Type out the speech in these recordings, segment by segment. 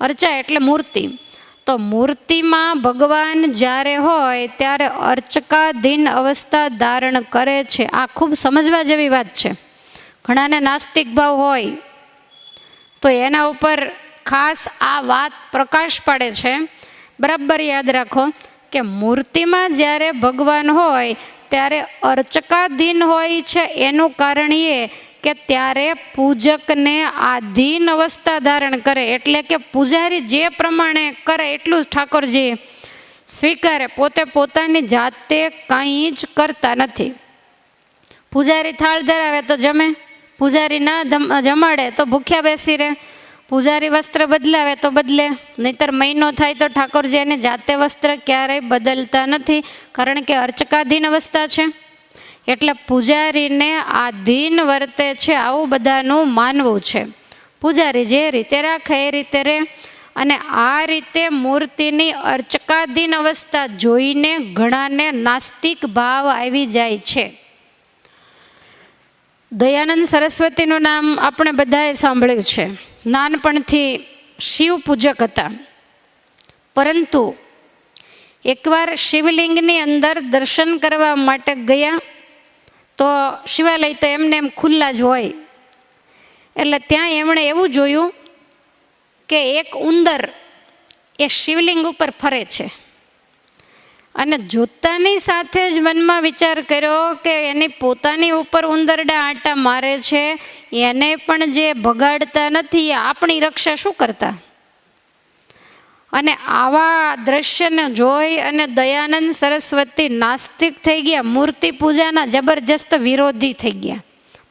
અર્ચા એટલે મૂર્તિ. તો મૂર્તિમાં ભગવાન જ્યારે હોય ત્યારે અર્ચકાધીન અવસ્થા ધારણ કરે છે. આ ખૂબ સમજવા જેવી વાત છે. ઘણાને નાસ્તિક ભાવ હોય તો એના ઉપર ખાસ આ વાત પ્રકાશ પાડે છે. બરાબર યાદ રાખો કે મૂર્તિમાં જ્યારે ભગવાન હોય ત્યારે અર્ચકાધીન હોય છે એનું કારણ એ કે ત્યારે પૂજકને આધીન અવસ્થા ધારણ કરે, એટલે કે પૂજારી જે પ્રમાણે કરે એટલું જ ઠાકોરજી સ્વીકારે, પોતે પોતાની જાતે કંઈ જ કરતા નથી. પૂજારી થાળ ધરાવે તો જમે, પૂજારી ના જમાડે તો ભૂખ્યા બેસી રહે, પૂજારી વસ્ત્ર બદલાવે તો બદલે, નહીતર મહિનો થાય તો ઠાકોરજી એને જાતે વસ્ત્ર ક્યારેય બદલતા નથી, કારણ કે અર્ચકાધીન અવસ્થા છે. એટલે પૂજારીને આ દિન વર્તે છે, આવું બધાનું માનવું છે. પૂજારી જે રીતે રાખે એ રીતે રહે અને આ રીતે મૂર્તિની અર્ચકાધીન અવસ્થા જોઈને ઘણાને નાસ્તિક ભાવ આવી જાય છે. દયાનંદ સરસ્વતીનું નામ આપણે બધાએ સાંભળ્યું છે. નાનપણથી શિવ પૂજક હતા. પરંતુ એકવાર શિવલિંગની અંદર દર્શન કરવા માટે ગયા તો શિવાલય તો એમને એમ ખુલ્લા જ હોય. એટલે ત્યાં એમણે એવું જોયું કે એક ઉંદર એ શિવલિંગ ઉપર ફરે છે. અને જોતાની સાથે જ મનમાં વિચાર કર્યો કે એની પોતાની ઉપર ઉંદરડા આંટા મારે છે, એને પણ જે ભગાડતા નથી આપણી રક્ષા શું કરતા? અને આવા દ્રશ્યને જોઈ અને દયાનંદ સરસ્વતી નાસ્તિક થઈ ગયા. મૂર્તિ પૂજાના જબરજસ્ત વિરોધી થઈ ગયા.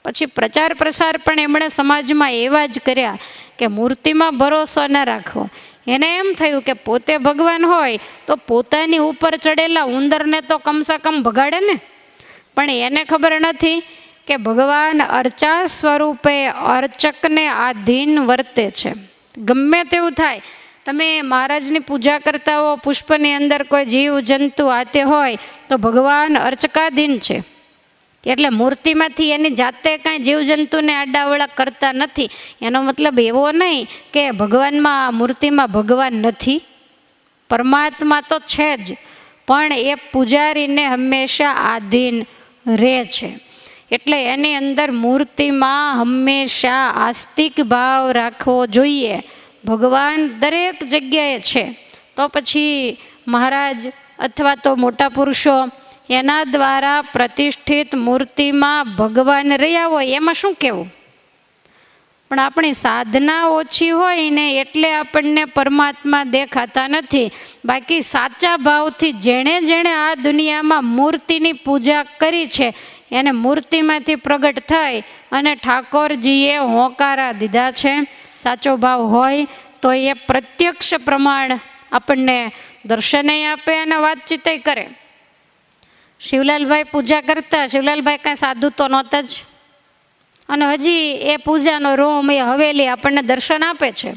પછી પ્રચાર પ્રસાર પણ એમણે સમાજમાં એવા જ કર્યા કે મૂર્તિમાં ભરોસો ન રાખવો. એને એમ થયું કે પોતે ભગવાન હોય તો પોતાની ઉપર ચડેલા ઉંદરને તો કમસે કમ ભગાડે ને. પણ એને ખબર નથી કે ભગવાન અર્ચા સ્વરૂપે અર્ચકને આધીન વર્તે છે. ગમે તેવું થાય તમે મહારાજની પૂજા કરતા હો પુષ્પની અંદર કોઈ જીવ, જંતુ આતે હોય, તો ભગવાન અર્ચકાધીન છે. એટલે મૂર્તિમાંથી એની જાતે કાંઈ જીવજંતુને આડાવળા કરતા નથી. એનો મતલબ એવો નહીં કે ભગવાનમાં, મૂર્તિમાં ભગવાન નથી. પરમાત્મા તો છે જ, પણ એ પૂજારીને હંમેશા આધીન રહે છે. એટલે એની અંદર મૂર્તિમાં હંમેશા આસ્તિક ભાવ રાખવો જોઈએ. ભગવાન દરેક જગ્યાએ છે. તો પછી મહારાજ અથવા તો મોટા પુરુષો એના દ્વારા પ્રતિષ્ઠિત મૂર્તિમાં ભગવાન રહ્યા હોય, એમાં શું કહેવું? પણ આપણી સાધના ઓછી હોય ને એટલે આપણને પરમાત્મા દેખાતા નથી. બાકી સાચા ભાવથી જેણે જેણે આ દુનિયામાં મૂર્તિની પૂજા કરી છે, એને મૂર્તિમાંથી પ્રગટ થઈ અને ઠાકોરજીએ હોંકારા દીધા છે. સાચો ભાવ હોય તો એ પ્રત્યક્ષ પ્રમાણ આપણને દર્શને આપે અને વાતચીતે કરે. શિવલાલભાઈ પૂજા કરતા, શિવલાલભાઈ કાંઈ સાધુ તો નહોતા જ. અને હજી એ પૂજાનો રોમ, એ હવેલી આપણને દર્શન આપે છે.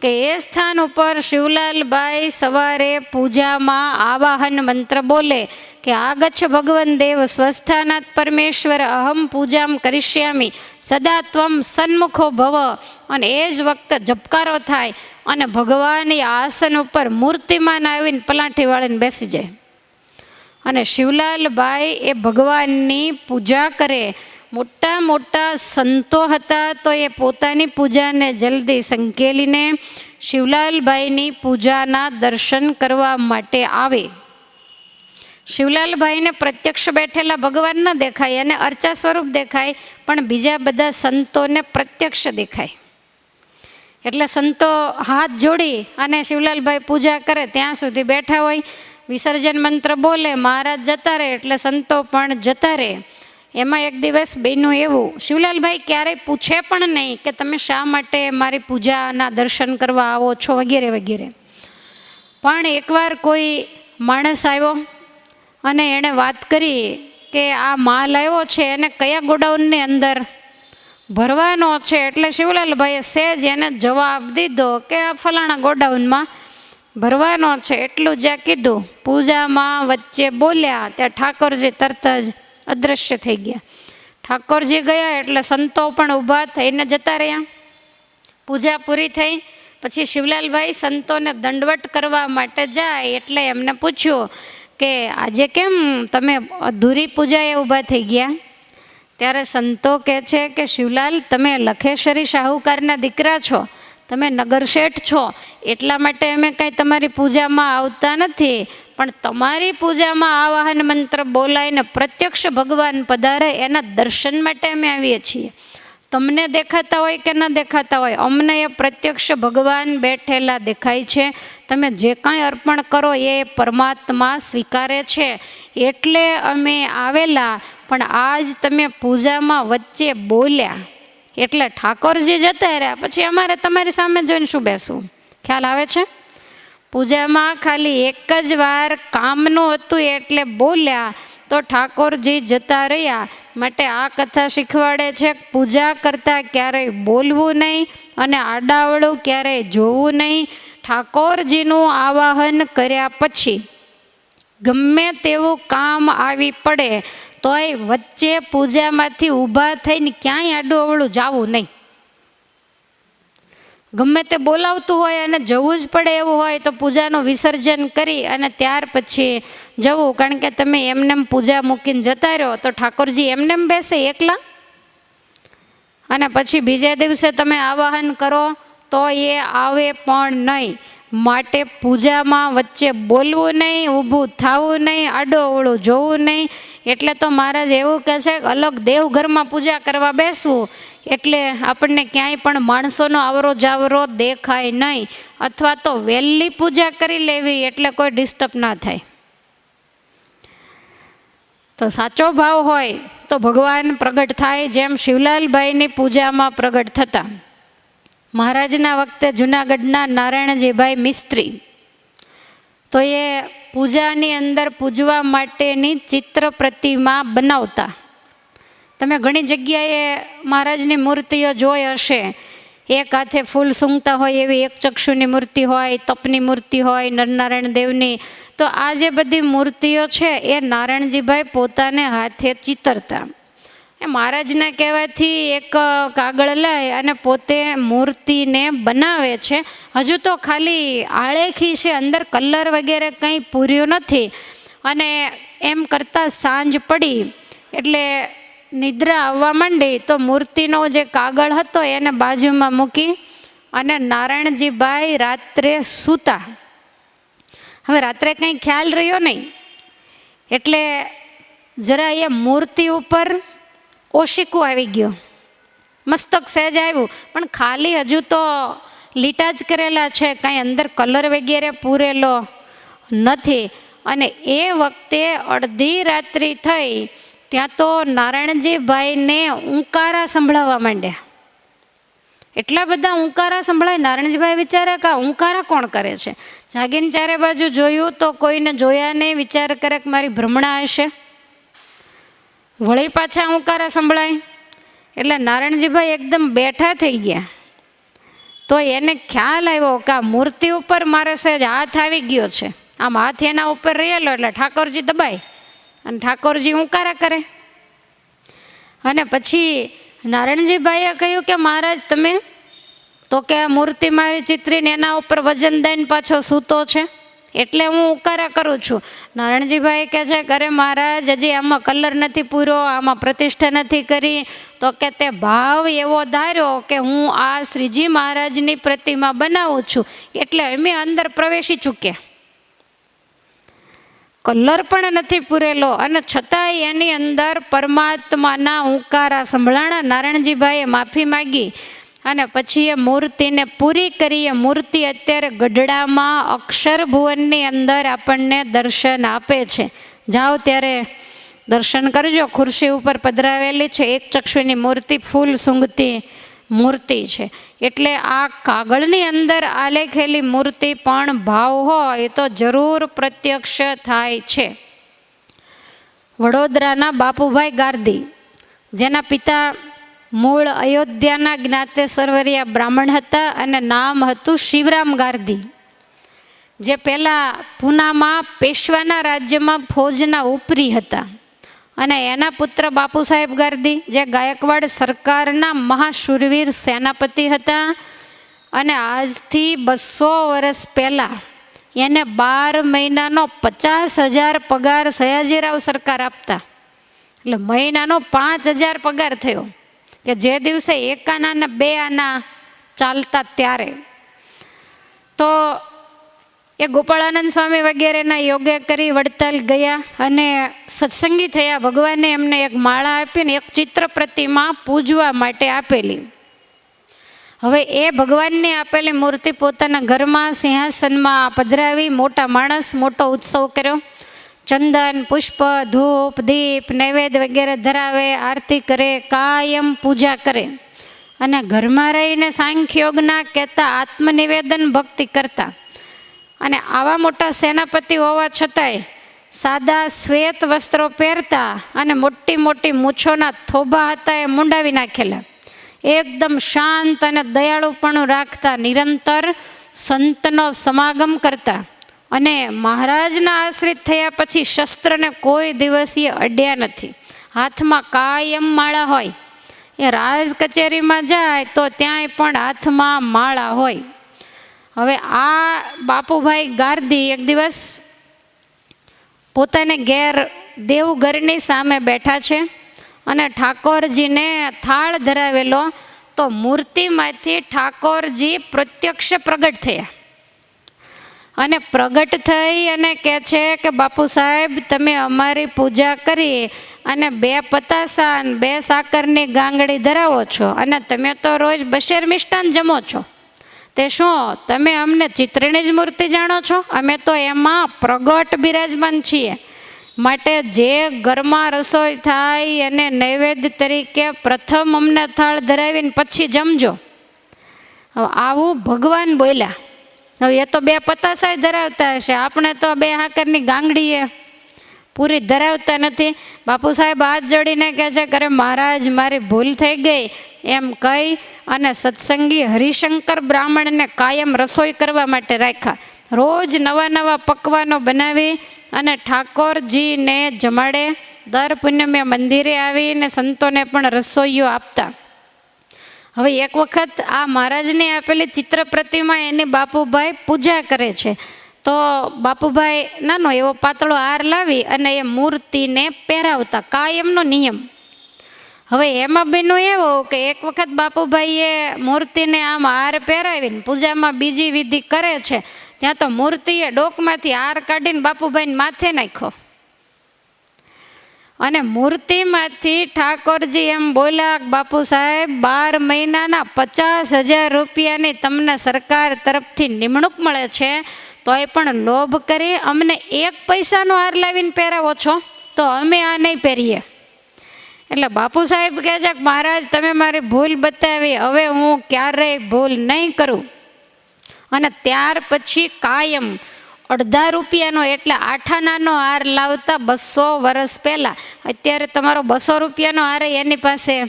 કે એ સ્થાન ઉપર શિવલાલભાઈ સવારે પૂજામાં આવાહન મંત્ર બોલે કે આગચ્છ ભગવન દેવ સ્વસ્થાનાથ પરમેશ્વર અહમ પૂજામ કરિષ્યામી, સદા ત્વમ સન્મુખો ભવ. અને એ જ વખતે ઝબકારો થાય અને ભગવાન આસન ઉપર મૂર્તિમાન આવીને પલાઠી વાળીને બેસી જાય. અને શિવલાલભાઈ એ ભગવાનની પૂજા કરે મોટા મોટા સંતો હતા તો એ પોતાની પૂજાને જલ્દી સંકેલીને શિવલાલભાઈની પૂજાના દર્શન કરવા માટે આવે. શિવલાલભાઈને પ્રત્યક્ષ બેઠેલા ભગવાન ન દેખાય અને અર્ચા સ્વરૂપ દેખાય, પણ બીજા બધા સંતોને પ્રત્યક્ષ દેખાય. એટલે સંતો હાથ જોડી અને શિવલાલભાઈ પૂજા કરે ત્યાં સુધી બેઠા હોય. વિસર્જન મંત્ર બોલે, મહારાજ જતા રહે, એટલે સંતો પણ જતા રહે. એમાં એક દિવસ બેનું એવું, શિવલાલભાઈ, ક્યારેય પૂછે પણ નહીં કે તમે શા માટે મારી પૂજાના દર્શન કરવા આવો છો? વગેરે વગેરે. પણ એકવાર કોઈ માણસ આવ્યો અને એણે વાત કરી કે આ માલ આવ્યો છે, એને કયા ગોડાઉનની અંદર ભરવાનો છે? એટલે શિવલાલભાઈએ સહેજ એને જવાબ દીધો કે આ ફલાણા ગોડાઉનમાં ભરવાનો છે. એટલું જ્યાં કીધું, પૂજામાં વચ્ચે બોલ્યા, ત્યાં ઠાકોરજી તરત જ અદૃશ્ય થઈ ગયા. ઠાકોરજી ગયા એટલે સંતો પણ ઊભા થઈને જતા રહ્યા. પૂજા પૂરી થઈ. પછી શિવલાલભાઈ સંતોને દંડવટ કરવા માટે જાય એટલે એમને પૂછ્યું કે આજે કેમ તમે અધૂરી પૂજાએ ઊભા થઈ ગયા? ત્યારે સંતો કહે છે કે શિવલાલ, તમે લખેશ્વરી શાહુકારના દીકરા છો. તમે નગર શેઠ છો. એટલા માટે અમે કાંઈ તમારી પૂજામાં આવતા નથી. પણ તમારી પૂજામાં આ વાહન મંત્ર બોલાઈને પ્રત્યક્ષ ભગવાન પધારે એના દર્શન માટે અમે આવીએ છીએ. તમને દેખાતા હોય કે ન દેખાતા હોય, અમને એ પ્રત્યક્ષ ભગવાન બેઠેલા દેખાય છે. તમે જે કાંઈ અર્પણ કરો એ પરમાત્મા સ્વીકારે છે. એટલે અમે આવેલા, પણ આજ તમે પૂજામાં વચ્ચે બોલ્યા. એટલે ઠાકોરજી જતા રહ્યા. પછી અમારે તમારી સામે જોઈને શું બેસવું? ખ્યાલ આવે છે? પૂજામાં ખાલી એક જ વાર કામનું હતું એટલે બોલ્યા, તો ઠાકોરજી જતા રહ્યા. માટે આ કથા શીખવાડે છે પૂજા કરતાં ક્યારેય બોલવું નહીં અને આડાવડું ક્યારેય જોવું નહીં. ઠાકોરજીનું આવાહન કર્યા પછી ગમે તેવું કામ આવી પડે, તોય વચ્ચે પૂજામાંથી ઊભા થઈને ક્યાંય આડું અવળું જવું નહીં. ગમે તે બોલાવતું હોય અને જવું જ પડે એવું હોય તો પૂજાનું વિસર્જન કરી અને ત્યાર પછી જવું. કારણ કે તમે એમનેમ પૂજા મૂકીને જતા રહ્યો તો ઠાકોરજી એમનેમ બેસે એકલા? અને પછી બીજા દિવસે તમે આવાહન કરો તો એ આવે પણ નહીં. માટે પૂજામાં વચ્ચે બોલવું નહીં, ઊભું થવું નહીં આડો અવળું જોવું નહીં. એટલે તો મહારાજ એવું કહે છે અલગ દેવઘરમાં પૂજા કરવા બેસવું એટલે આપણને ક્યાંય પણ માણસોનો આવરો જાવરો દેખાય નહીં. અથવા તો વહેલી પૂજા કરી લેવી એટલે કોઈ ડિસ્ટર્બ ના થાય. તો સાચો ભાવ હોય તો ભગવાન પ્રગટ થાય જેમ શિવલાલભાઈની પૂજામાં પ્રગટ થતા. મહારાજના વખતે જુનાગઢના નારાયણજીભાઈ મિસ્ત્રી તો એ પૂજાની અંદર પૂજવા માટેની ચિત્ર પ્રતિમા બનાવતા. તમે ઘણી જગ્યાએ મહારાજની મૂર્તિઓ જોઈ હશે. એક હાથે ફૂલ સૂંઘતા હોય એવી એક ચક્ષુની મૂર્તિ હોય, તપની મૂર્તિ હોય, નરનારાયણ દેવની. તો આ જે બધી મૂર્તિઓ છે એ નારાયણજીભાઈ પોતાને હાથે ચિતરતા. એ મહારાજના કહેવાથી એક કાગળ લઈ અને પોતે મૂર્તિને બનાવે છે. હજુ તો ખાલી આળેખી છે, અંદર કલર વગેરે કંઈ પૂર્યું નથી. અને એમ કરતાં સાંજ પડી, એટલે નિદ્રા આવવા માંડી તો મૂર્તિનો જે કાગળ હતો એને બાજુમાં મૂકી અને નારાયણજીભાઈ રાત્રે સૂતા. હવે રાત્રે કંઈ ખ્યાલ રહ્યો નહીં. એટલે જરા એ મૂર્તિ ઉપર ઓશિકું આવી ગયું. મસ્તક સહેજ આવ્યું. પણ ખાલી હજુ તો લીટા જ કરેલા છે. કાંઈ અંદર કલર વગેરે પૂરેલો નથી. અને એ વખતે અડધી રાત્રિ થઈ ત્યાં તો નારાયણજીભાઈને ઊંકારા સંભળાવવા માંડ્યા. એટલા બધા ઊંકારા સંભળાય, નારાયણજીભાઈ વિચારે કે ઉંકારા કોણ કરે છે? જાગીને ચારે બાજુ જોયું તો કોઈને જોયા નહીં, વિચાર કરે કે મારી ભ્રમણા હશે. વળી પાછા ઊંકારા સંભળાય? એટલે નારાયણજીભાઈ એકદમ બેઠા થઈ ગયા. તો એને ખ્યાલ આવ્યો કે આ મૂર્તિ ઉપર મારે સહેજ હાથ આવી ગયો છે. આમ હાથ એના ઉપર રહેલો એટલે ઠાકોરજી દબાય. અને ઠાકોરજી હુંકારા કરે અને પછી નારાયણજીભાઈએ કહ્યું કે મહારાજ તમે, તો કે આ મૂર્તિ મારી ચિત્રીને એના ઉપર વજન દઈને પાછો સૂતો છે. એટલે હું ઉકારા કરું છું. નારણજીભાઈ કહે છે, અરે મહારાજ, હજી આમાં કલર નથી પૂરો, આમાં પ્રતિષ્ઠા નથી કરી. તો કે તે ભાવ એવો ધાર્યો કે હું આ શ્રીજી મહારાજની પ્રતિમા બનાવું છું. એટલે અમે અંદર પ્રવેશી ચૂક્યા. કલર પણ નથી પૂરેલો અને છતાંય એની અંદર પરમાત્માના ઉકારા સંભળાણા નારણજીભાઈએ માફી માગી. અને પછી એ મૂર્તિને પૂરી કરી, એ મૂર્તિ અત્યારે ગઢડામાં અક્ષર ભુવનની અંદર આપણને દર્શન આપે છે. જાઓ ત્યારે દર્શન કરજો. ખુરશી ઉપર પધરાવેલી છે. એક ચક્ષુની મૂર્તિ ફૂલ સૂંઘતી મૂર્તિ છે. એટલે આ કાગળની અંદર આલેખેલી મૂર્તિ પણ ભાવ હોય તો જરૂર પ્રત્યક્ષ થાય છે. વડોદરાના બાપુભાઈ ગાર્દી, જેના પિતા મૂળ અયોધ્યાના જ્ઞાતે સરવરિયા બ્રાહ્મણ હતા અને નામ હતું શિવરામ ગાર્દી. જે પહેલાં પૂનામાં પેશવાના રાજ્યમાં ફૌજના ઉપરી હતા અને એના પુત્ર બાપુ સાહેબ ગાર્દી, જે ગાયકવાડ સરકારના મહાશુરવીર સેનાપતિ હતા અને આજથી બસો વર્ષ પહેલાં એને બાર મહિનાનો પચાસ હજાર પગાર સયાજીરાવ સરકાર આપતા. એટલે મહિનાનો પાંચ હજાર પગાર થયો. કે જે દિવસે એક આના ને બે આના ચાલતા ત્યારે. તો એ ગોપાળાનંદ સ્વામી વગેરેના યોગે કરી વડતાલ ગયા અને સત્સંગી થયા. ભગવાને એમને એક માળા આપીને એક ચિત્ર પ્રતિમા પૂજવા માટે આપેલી. હવે એ ભગવાનની આપેલી મૂર્તિ પોતાના ઘરમાં સિંહાસનમાં પધરાવી, મોટા માણસ, મોટો ઉત્સવ કર્યો. ચંદન, પુષ્પ, ધૂપ, દીપ, નૈવેદ્ય વગેરે ધરાવે, આરતી કરે, કાયમ પૂજા કરે. અને ઘરમાં રહીને સાંખ્ય યોગના કહેતા આત્મનિવેદન ભક્તિ કરતા. અને આવા મોટા સેનાપતિ હોવા છતાંય સાદા શ્વેત વસ્ત્રો પહેરતા અને મોટી મોટી મૂછોના થોભા હતા એ મુંડાવી નાખેલા. એકદમ શાંત અને દયાળુપણું રાખતા નિરંતર સંતનો સમાગમ કરતા. અને મહારાજના આશ્રિત થયા પછી શસ્ત્રને કોઈ દિવસીય અડ્યા નથી. હાથમાં કાયમ માળા હોય. એ રાજ કચેરીમાં જાય તો ત્યાંય પણ હાથમાં માળા હોય. હવે આ બાપુભાઈ ગાર્દી એક દિવસ પોતાને ઘેર દેવઘરની સામે બેઠા છે અને ઠાકોરજીને થાળ ધરાવેલો તો મૂર્તિમાંથી ઠાકોરજી પ્રત્યક્ષ પ્રગટ થયા. અને પ્રગટ થઈ અને કહે છે કે, બાપુ સાહેબ, તમે અમારી પૂજા કરી અને બે પતાસા અને બે સાકરની ગાંગડી ધરાવો છો અને તમે તો રોજ બશેર મિષ્ટાન જમો છો. તે શું, તમે અમને ચિત્રની જ મૂર્તિ જાણો છો? અમે તો એમાં પ્રગટ બિરાજમાન છીએ. માટે જે ઘરમાં રસોઈ થાય અને નૈવેદ્ય તરીકે પ્રથમ અમને થાળ ધરાવીને પછી જમજો. આવું ભગવાન બોલ્યા. હવે એ તો બે પતાસાય ધરાવતા હશે. આપણે તો બે હાકરની ગાંગડીએ પૂરી ધરાવતા નથી. બાપુ સાહેબ હાથ જોડીને કહે છે કે મહારાજ, મારી ભૂલ થઈ ગઈ. એમ કહી અને સત્સંગી હરિશંકર બ્રાહ્મણને કાયમ રસોઈ કરવા માટે રાખ્યા. રોજ નવા નવા પકવાનો બનાવી અને ઠાકોરજીને જમાડે. દર પૂનમે મંદિરે આવીને સંતોને પણ રસોઈઓ આપતા. હવે એક વખત આ મહારાજને આપેલી ચિત્ર પ્રતિમા એની બાપુભાઈ પૂજા કરે છે. તો બાપુભાઈ નાનો એવો પાતળો હાર લાવી અને એ મૂર્તિને પહેરાવતા, કાયમનો નિયમ. હવે એમાં બન્યું એવું કે એક વખત બાપુભાઈએ મૂર્તિને આમ હાર પહેરાવીને પૂજામાં બીજી વિધિ કરે છે, ત્યાં તો મૂર્તિએ ડોકમાંથી હાર કાઢીને બાપુભાઈને માથે નાખ્યો. અને મૂર્તિમાંથી ઠાકોરજી એમ બોલ્યા, બાપુ સાહેબ, બાર મહિનાના પચાસ હજાર રૂપિયાની તમને સરકાર તરફથી નિમણૂક મળે છે, તોય પણ લોભ કરી અમને એક પૈસાનો હાર લાવીને પહેરાવો છો, તો અમે આ નહીં પહેરીએ. એટલે બાપુ સાહેબ કહે છે કે મહારાજ, તમે મારી ભૂલ બતાવી, હવે હું ક્યારેય ભૂલ નહીં કરું. અને ત્યાર પછી કાયમ અડધા રૂપિયાનો એટલે આઠાનાનો હાર લાવતા બસો વર્ષ પહેલાં. અત્યારે તમારો બસો રૂપિયાનો હાર એની પાસે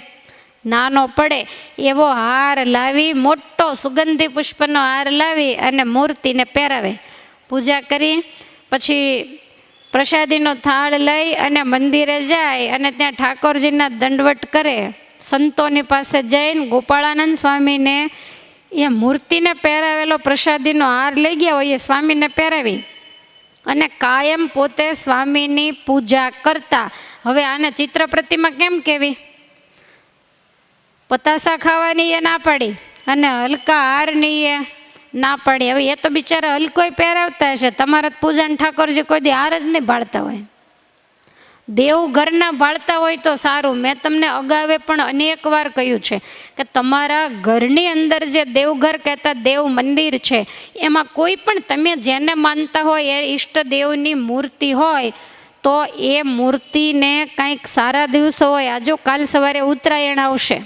નાનો પડે. એવો હાર લાવી, મોટો સુગંધી પુષ્પનો હાર લાવી અને મૂર્તિને પહેરાવે. પૂજા કરી, પછી પ્રસાદીનો થાળ લઈ અને મંદિરે જાય અને ત્યાં ઠાકોરજીના દંડવટ કરે. સંતોની પાસે જઈને ગોપાળાનંદ સ્વામીને એ મૂર્તિને પહેરાવેલો પ્રસાદીનો હાર લઈ ગયા હોય એ સ્વામીને પહેરાવી. અને કાયમ પોતે સ્વામીની પૂજા કરતા. હવે આને ચિત્ર પ્રતિમા કેમ કેવી? પતાસા ખાવાની એ ના પાડી અને હલકા હારની એ ના પાડી. હવે એ તો બિચારા હલકોય પહેરાવતા હશે. તમારા પૂજાને ઠાકોરજી કોઈ દી હાર જ નહીં ભાળતા હોય. દેવ ઘરના ભાળતા હોય તો સારું. મેં તમને અગાવે પણ અનેક વાર કહ્યું છે કે તમારા ઘરની અંદર જે દેવઘર કહેતા દેવ મંદિર છે, એમાં કોઈ પણ તમે જેને માનતા હોય, એ ઈષ્ટદેવની મૂર્તિ હોય, તો એ મૂર્તિને કંઈક સારા દિવસો હોય. આજો કાલ સવારે ઉત્તરાયણ આવશે.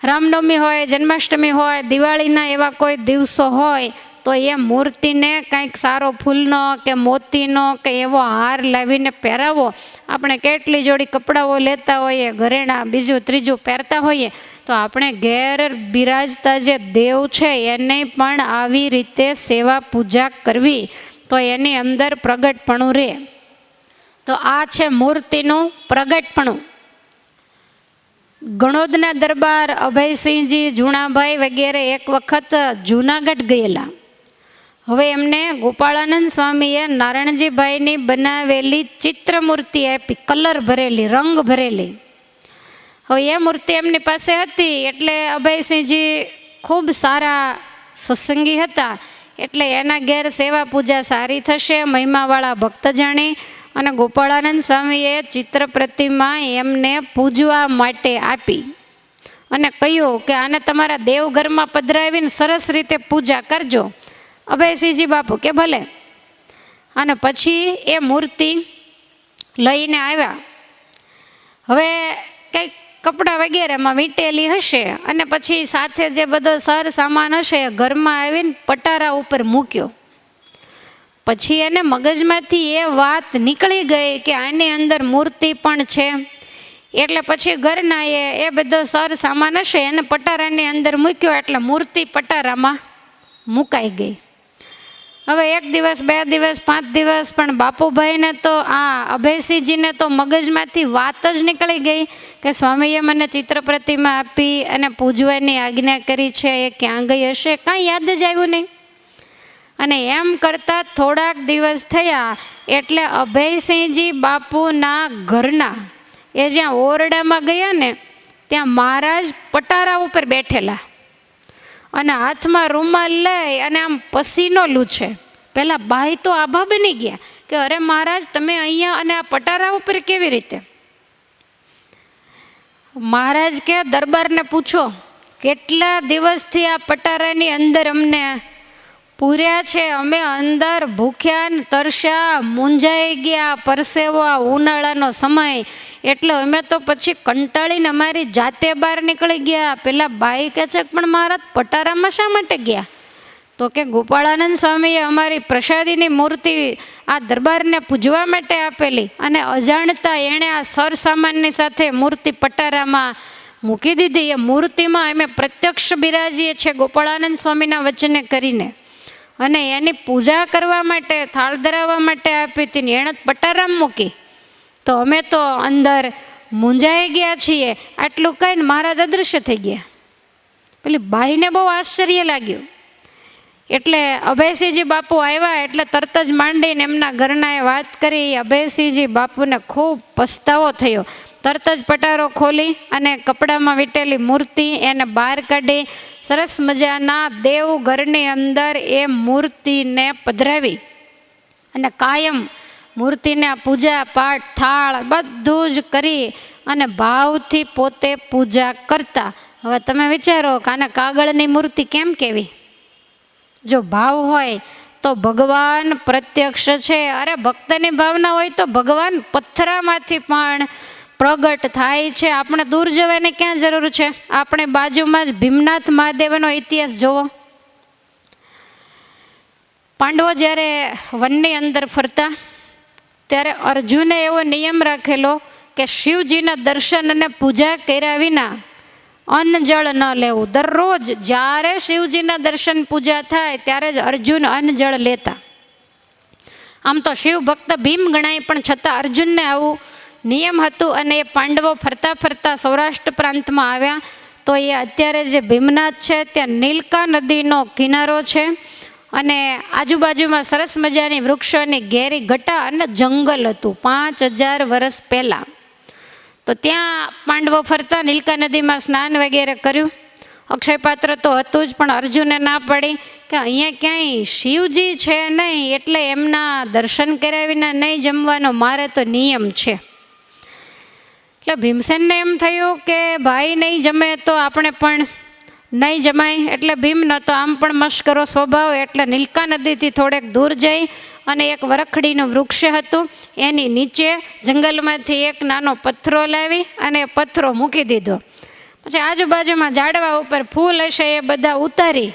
રામનવમી હોય, જન્માષ્ટમી હોય, દિવાળીના એવા કોઈ દિવસો હોય તો એ મૂર્તિને કંઈક સારો ફૂલનો કે મોતીનો કે એવો હાર લાવીને પહેરાવો. આપણે કેટલી જોડી કપડાઓ લેતા હોઈએ, ઘરેણા બીજું ત્રીજું પહેરતા હોઈએ, તો આપણે ઘેર બિરાજતા જે દેવ છે એને પણ આવી રીતે સેવા પૂજા કરવી, તો એની અંદર પ્રગટપણું રહે તો આ છે મૂર્તિનું પ્રગટપણું. ગણોદના દરબાર અભયસિંહજી, જુણાભાઈ વગેરે એક વખત જૂનાગઢ ગયેલા. હવે એમને ગોપાળાનંદ સ્વામીએ નારાયણજીભાઈની બનાવેલી ચિત્રમૂર્તિ આપી, કલર ભરેલી, રંગ ભરેલી. હવે એ મૂર્તિ એમની પાસે હતી એટલે અભયસિંહજી ખૂબ સારા સત્સંગી હતા. એટલે એના ઘેર સેવા પૂજા સારી થશે, મહિમાવાળા ભક્તજાણી અને ગોપાળાનંદ સ્વામીએ ચિત્ર પ્રતિમા એમને પૂજવા માટે આપી. અને કહ્યું કે આને તમારા દેવઘરમાં પધરાવીને સરસ રીતે પૂજા કરજો. અભયસિંહજી બાપુ કે ભલે? અને પછી એ મૂર્તિ લઈને આવ્યા. હવે કંઈક કપડાં વગેરેમાં વીંટેલી હશે અને પછી સાથે જે બધો સર સામાન હશે એ ઘરમાં આવીને પટારા ઉપર મૂક્યો. પછી એને મગજમાંથી એ વાત નીકળી ગઈ કે આની અંદર મૂર્તિ પણ છે. એટલે પછી ઘરના એ એ બધો સર સામાન હશે એને પટારાની અંદર મૂક્યો એટલે મૂર્તિ પટારામાં મુકાઈ ગઈ. હવે એક દિવસ, બે દિવસ, પાંચ દિવસ, પણ બાપુભાઈને તો આ અભયસિંહજીને તો મગજમાંથી વાત જ નીકળી ગઈ કે સ્વામીએ મને ચિત્ર પ્રતિમા આપી અને પૂજવાની આજ્ઞા કરી છે, એ ક્યાં ગઈ હશે? કાંઈ યાદ જ આવ્યું નહીં. અને એમ કરતાં થોડાક દિવસ થયા એટલે અભયસિંહજી બાપુના ઘરના, એ જ્યાં ઓરડામાં ગયા ને, ત્યાં મહારાજ પટારા ઉપર બેઠેલા. અને હાથમાં રૂમાલ લઈ અને આમ પસીનો લૂછે. પહેલાં બાઈ તો આભા બની ગયા કે અરે મહારાજ, તમે અહીંયા અને આ પટારા ઉપર કેવી રીતે? મહારાજ કે દરબારને પૂછો, કેટલા દિવસથી આ પટારાની અંદર અમને પૂર્યા છે, અમે અંદર ભૂખ્યા, તરસ્યા, મૂંઝાઈ ગયા, પરસેવા, ઉનાળાનો સમય. એટલે અમે તો પછી કંટાળીને અમારી જાતે બહાર નીકળી ગયા. પેલા બાઈ કહે છે પણ મારા પટારામાં શા માટે ગયા? તો કે, ગોપાળાનંદ સ્વામીએ અમારી પ્રસાદીની મૂર્તિ આ દરબારને પૂજવા માટે આપેલી અને અજાણતા એણે આ સર સામાનની સાથે મૂર્તિ પટારામાં મૂકી દીધી. એ મૂર્તિમાં અમે પ્રત્યક્ષ બિરાજીએ છીએ ગોપાળાનંદ સ્વામીના વચને કરીને. અને એની પૂજા કરવા માટે, થાળ ધરાવવા માટે આપી હતી એણે પટારામ મૂકી. તો અમે તો અંદર મૂંઝાઈ ગયા છીએ, આટલું કહીને મહારાજ અદૃશ્ય થઈ ગયા. પેલી બાઈને બહુ આશ્ચર્ય લાગ્યું. એટલે અભયસિંહજી બાપુ આવ્યા, એટલે તરત જ માંડીને એમના ઘરનાએ વાત કરી. અભયસિંહજી બાપુને ખૂબ પસ્તાવો થયો. તરત જ પટારો ખોલી અને કપડામાં વીટેલી મૂર્તિ એને બહાર કાઢી. સરસ મજાના દેવ ઘરની અંદર એ મૂર્તિને પધરાવી. અને કાયમ મૂર્તિને પૂજા, પાઠ, થાળ બધું જ કરી અને ભાવથી પોતે પૂજા કરતા. હવે તમે વિચારો કે આને કાગળની મૂર્તિ કેમ કેવી? જો ભાવ હોય તો ભગવાન પ્રત્યક્ષ છે. અરે ભક્તની ભાવના હોય તો ભગવાન પથ્થરામાંથી પણ પ્રગટ થાય છે. આપણે દૂર જવાની ક્યાં જરૂર છે? આપણે બાજુમાં જ ભીમનાથ મહાદેવનો ઇતિહાસ જોવો. પાંડવો જ્યારે વનની અંદર ફરતા, ત્યારે અર્જુને એવો નિયમ રાખેલો કે શિવજીના દર્શન અને પૂજા કર્યા વિના અન્ન જળ ન લેવું. દરરોજ જ્યારે શિવજીના દર્શન પૂજા થાય, ત્યારે જ અર્જુન અન્ન જળ લેતા. આમ તો શિવ ભક્ત ભીમ ગણાય, પણ છતાં અર્જુનને આવું નિયમ હતું અને એ પાંડવો ફરતા ફરતા સૌરાષ્ટ્ર પ્રાંતમાં આવ્યા. તો એ અત્યારે જે ભીમનાથ છે, ત્યાં નીલકા નદીનો કિનારો છે અને આજુબાજુમાં સરસ મજાની વૃક્ષોની ઘેરી ઘટા અને જંગલ હતું પાંચ હજાર વર્ષ પહેલાં. તો ત્યાં પાંડવો ફરતા, નીલકા નદીમાં સ્નાન વગેરે કર્યું. અક્ષયપાત્ર તો હતું જ, પણ અર્જુને ના પડી કે અહીંયા ક્યાંય શિવજી છે નહીં, એટલે એમના દર્શન કર્યા વિના નહીં જમવાનો, મારે તો નિયમ છે. એટલે ભીમસેનને એમ થયું કે ભાઈ નહીં જમે તો આપણે પણ નહીં જમાય. એટલે ભીમનો તો આમ પણ મસ્કરો સ્વભાવ. એટલે નીલકા નદીથી થોડેક દૂર જઈ અને એક વરખડીનું વૃક્ષ હતું એની નીચે જંગલમાંથી એક નાનો પથ્થરો લાવી અને પથ્થરો મૂકી દીધો. પછી આજુબાજુમાં ઝાડવા ઉપર ફૂલ હશે એ બધા ઉતારી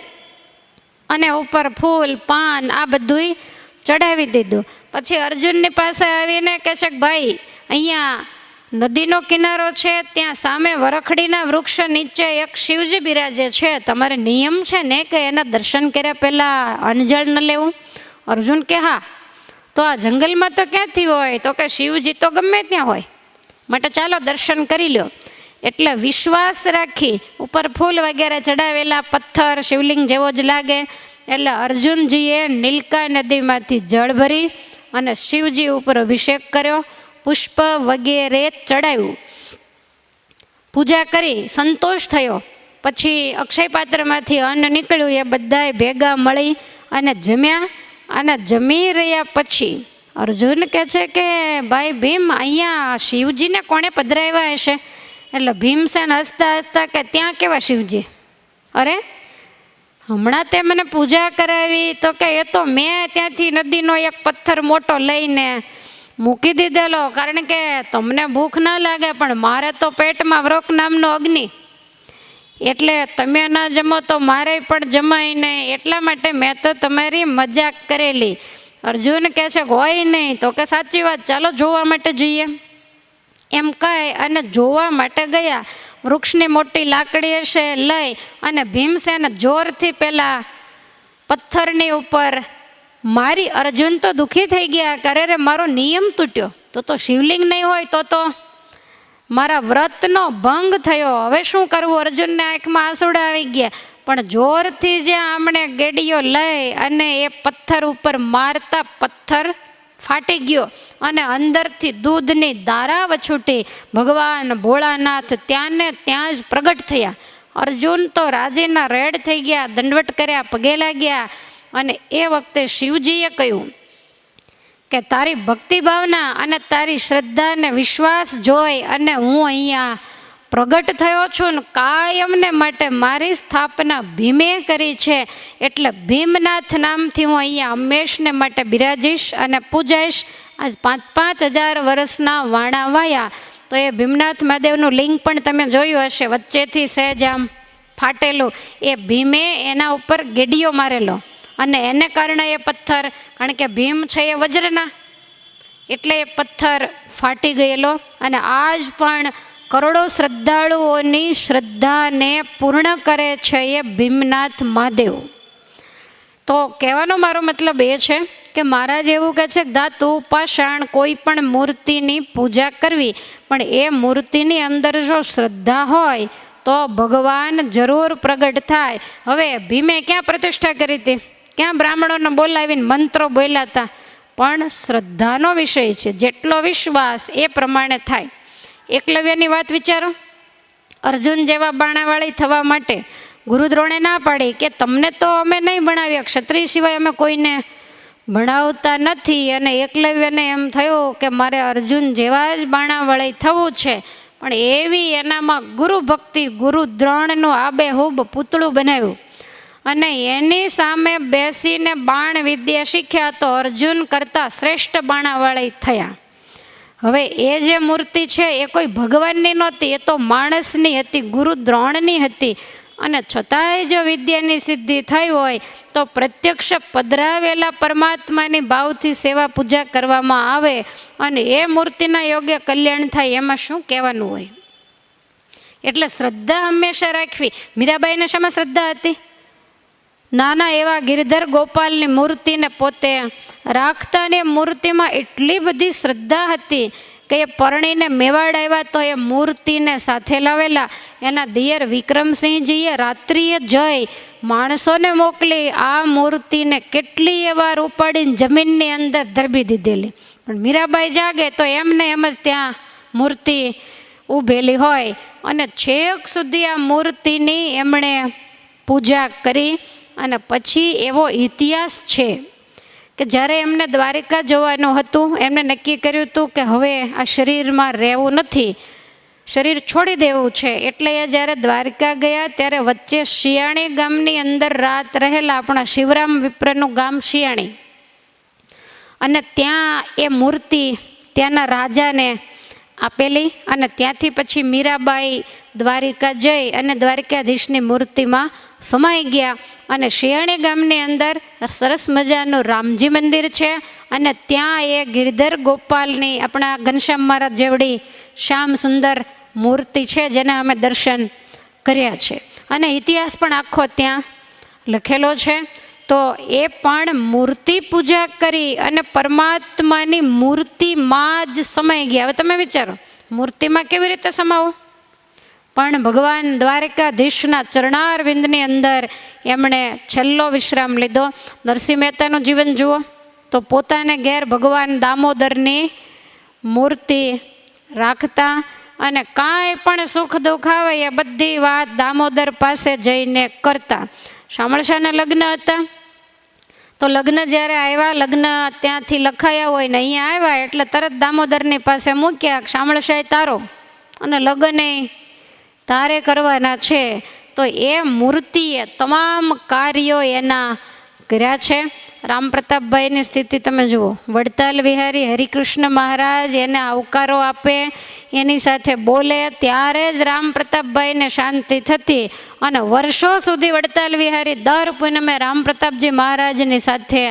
અને ઉપર ફૂલ, પાન, આ બધુંય ચડાવી દીધું. પછી અર્જુનની પાસે આવીને કહે છે કે ભાઈ, અહીંયા નદીનો કિનારો છે, ત્યાં સામે વરખડીના વૃક્ષ નીચે એક શિવજી બિરાજે છે. તમારે નિયમ છે ને કે એના દર્શન કર્યા પહેલાં અનજળ ન લેવું? અર્જુન કે હા. તો આ જંગલમાં તો ક્યાંથી હોય? તો કે શિવજી તો ગમે ત્યાં હોય. માટે ચાલો દર્શન કરી લો એટલે વિશ્વાસ રાખી ઉપર ફૂલ વગેરે ચડાવેલા પથ્થર, શિવલિંગ જેવો જ લાગે. એટલે અર્જુનજીએ નીલકા નદીમાંથી જળ ભરી અને શિવજી ઉપર અભિષેક કર્યો. પુષ્પ વગેરે ચડાવ્યું. પૂજા કરી, સંતોષ થયો. પછી અક્ષય પાત્રમાંથી અન્ન નીકળ્યું, એ બધાએ ભેગા મળી અને જમ્યા અને જમી રહ્યા પછી અર્જુન કહે છે કે, ભાઈ ભીમ, અહીંયા શિવજીને કોણે પધરાવ્યા હશે? એટલે ભીમસેન હસતા હસતા કે, ત્યાં કેવા શિવજી? અરે, હમણાં તે મને પૂજા કરાવી, તો કે એ તો મેં ત્યાંથી નદીનો એક પથ્થર મોટો લઈને મૂકી દીધેલો, કારણ કે તમને ભૂખ ના લાગે, પણ મારે તો પેટમાં વ્રક નામનો અગ્નિ. એટલે તમે ના જમો તો મારે પણ જમાય નહીં. એટલા માટે મેં તો તમારી મજાક કરેલી. અર્જુન કહે છે, હોય નહીં. તો કે, સાચી વાત, ચાલો જોવા માટે જઈએ. એમ કહી, અને જોવા માટે ગયા. વૃક્ષની મોટી લાકડી હશે લઈ, અને ભીમસેન જોરથી પહેલાં પથ્થરની ઉપર મારી અર્જુન તો દુઃખી થઈ ગયા. કરે રે, મારો નિયમ તૂટ્યો. તો તો શિવલિંગ નહીં હોય તો તો મારા વ્રતનો ભંગ થયો. હવે શું કરવું? અર્જુનને આંખમાં આંસુડા આવી ગયા. પણ જોરથી જે આમણે ગેડીઓ લઈ અને એ પથ્થર ઉપર મારતા પથ્થર ફાટી ગયો અને અંદરથી દૂધની ધારા વછૂટી. ભગવાન ભોળાનાથ ત્યાંને ત્યાં જ પ્રગટ થયા. અર્જુન તો રાજીના રેડ થઈ ગયા. દંડવટ કર્યા, પગે લાગ્યા. અને એ વખતે શિવજીએ કહ્યું કે તારી ભક્તિભાવના અને તારી શ્રદ્ધા અને વિશ્વાસ જોઈ અને હું અહીંયા પ્રગટ થયો છું ને કાયમને માટે મારી સ્થાપના ભીમે કરી છે એટલે ભીમનાથ નામથી હું અહીંયા હંમેશને માટે બિરાજીશ અને પૂજાઈશ. આજ પાંચ પાંચ હજાર વર્ષના વાણા વાયા તો એ ભીમનાથ મહાદેવનું લિંગ પણ તમે જોયું હશે. વચ્ચેથી સહેજ આમ ફાટેલું. એ ભીમે એના ઉપર ગેડિયો મારેલો. અને એને કારણે એ પથ્થર, કારણ કે ભીમ છે એ વજ્રના, એટલે એ પથ્થર ફાટી ગયેલો અને આજ પણ કરોડો શ્રદ્ધાળુઓની શ્રદ્ધાને પૂર્ણ કરે છે એ ભીમનાથ મહાદેવ. તો કહેવાનો મારો મતલબ એ છે કે મહારાજ એવું કહે છે, ધાતુ, પાષાણ કોઈ પણ મૂર્તિની પૂજા કરવી. પણ એ મૂર્તિની અંદર જો શ્રદ્ધા હોય, તો ભગવાન જરૂર પ્રગટ થાય. હવે ભીમે ક્યાં પ્રતિષ્ઠા કરી હતી? ક્યાં બ્રાહ્મણોને બોલાવીને મંત્રો બોલ્યા હતા? પણ શ્રદ્ધાનો વિષય છે. જેટલો વિશ્વાસ એ પ્રમાણે થાય. એકલવ્યની વાત વિચારો. અર્જુન જેવા બાણાવાળી થવા માટે ગુરુદ્રોણે ના પાડી કે તમને તો અમે નહીં ભણાવ્યા. ક્ષત્રિય સિવાય અમે કોઈને ભણાવતા નથી. અને એકલવ્યને એમ થયું કે મારે અર્જુન જેવા જ બાણાવાળી થવું છે. પણ એવી એનામાં ગુરુ ભક્તિ ગુરુ દ્રોણનું આબેહૂબ પૂતળું બનાવ્યું. અને એની સામે બેસીને બાણ વિદ્યા શીખ્યા તો અર્જુન કરતાં શ્રેષ્ઠ બાણાવાળી થયા. હવે એ જે મૂર્તિ છે, એ કોઈ ભગવાનની નહોતી, એ તો માણસની હતી, ગુરુ દ્રોણની હતી. અને છતાંય જો વિદ્યાની સિદ્ધિ થઈ હોય, તો પ્રત્યક્ષ પધરાવેલા પરમાત્માની ભાવથી સેવા પૂજા કરવામાં આવે અને એ મૂર્તિના યોગ્ય કલ્યાણ થાય, એમાં શું કહેવાનું હોય? એટલે શ્રદ્ધા હંમેશા રાખવી. મીરાબાઈને શામાં શ્રદ્ધા હતી? નાના એવા ગિરધર ગોપાલની મૂર્તિને પોતે રાખતા ને મૂર્તિમાં એટલી બધી શ્રદ્ધા હતી કે એ પરણીને મેવાડ આવ્યા તો એ મૂર્તિને સાથે લાવેલા. એના દિયર વિક્રમસિંહજીએ રાત્રિએ જઈ માણસોને મોકલી આ મૂર્તિને કેટલી વાર ઉપાડીને જમીનની અંદર ધરબી દીધેલી. પણ મીરાબાઈ જાગે તો એમને એમ જ ત્યાં મૂર્તિ ઊભેલી હોય. અને છેક સુધી આ મૂર્તિની એમણે પૂજા કરી. અને પછી એવો ઇતિહાસ છે કે જ્યારે એમને દ્વારિકા જવાનું હતું, એમને નક્કી કર્યું હતું કે હવે આ શરીરમાં રહેવું નથી. શરીર છોડી દેવું છે. એટલે એ જ્યારે દ્વારકા ગયા, ત્યારે વચ્ચે શિયાણી ગામની અંદર રાત રહેલા આપણા શિવરામ વિપ્રનું ગામ શિયાણી અને ત્યાં એ મૂર્તિ, ત્યાંના રાજાને આપેલી અને ત્યાંથી પછી મીરાબાઈ દ્વારિકા જઈ અને દ્વારિકાધીશની મૂર્તિમાં સમાઈ ગયા. અને શિયાળી ગામની અંદર સરસ મજાનું રામજી મંદિર છે અને ત્યાં એ ગિરધર ગોપાલની આપણા ઘનશ્યામ મહારાજ જેવડી શ્યામ સુંદર મૂર્તિ છે જેના અમે દર્શન કર્યા છે. અને ઇતિહાસ પણ આખો ત્યાં લખેલો છે. તો એ પણ મૂર્તિ પૂજા કરી અને પરમાત્માની મૂર્તિમાં જ સમાઈ ગયા. હવે તમે વિચારો, મૂર્તિમાં કેવી રીતે સમાવો? પણ ભગવાન દ્વારકાધીશના ચરણારવિંદની અંદર એમણે છેલ્લો વિશ્રામ લીધો. નરસિંહ મહેતાનું જીવન જુઓ, તો પોતાને ઘેર ભગવાન દામોદરની મૂર્તિ રાખતા અને કાંઈ પણ સુખ દુઃખ આવે એ બધી વાત દામોદર પાસે જઈને કરતા. શામળશાના લગ્ન હતા. તો લગ્ન જ્યારે આવ્યા, લગ્ન ત્યાંથી લખાયા હોય ને અહીંયા આવ્યા, એટલે તરત દામોદરની પાસે મૂક્યા શામળશાય તારો. અને લગ્ન તારે કરવાના છે. તો એ મૂર્તિએ તમામ કાર્યો એના કર્યા છે. રામ પ્રતાપભાઈની સ્થિતિ તમે જુઓ. વડતાલ વિહારી હરિકૃષ્ણ મહારાજ એને આવકારો આપે, એની સાથે બોલે, ત્યારે જ રામ પ્રતાપભાઈને શાંતિ થતી અને વર્ષો સુધી વડતાલ વિહારી દર પૂનમે રામ પ્રતાપજી મહારાજની સાથે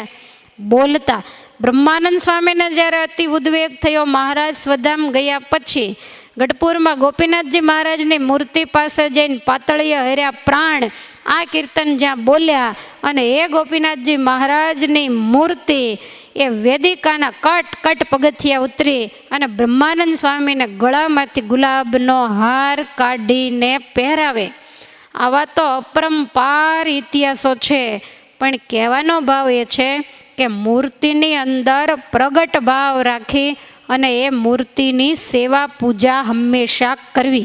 બોલતા. બ્રહ્માનંદ સ્વામીને જ્યારે અતિ ઉદ્વેગ થયો, મહારાજ સ્વધામ ગયા પછી ગઢપુરમાં ગોપીનાથજી મહારાજની મૂર્તિ પાસે જઈને પાતળીએ હર્યા પ્રાણ આ કીર્તન જ્યાં બોલ્યા અને એ ગોપીનાથજી મહારાજની મૂર્તિ એ વેદિકાના કટ કટ પગથિયા ઉતરી અને બ્રહ્માનંદ સ્વામીને ગળામાંથી ગુલાબનો હાર કાઢીને પહેરાવે. આવા તો અપરંપાર ઇતિહાસો છે, પણ કહેવાનો ભાવ એ છે કે મૂર્તિની અંદર પ્રગટ ભાવ રાખી અને એ મૂર્તિની સેવા પૂજા હંમેશા કરવી.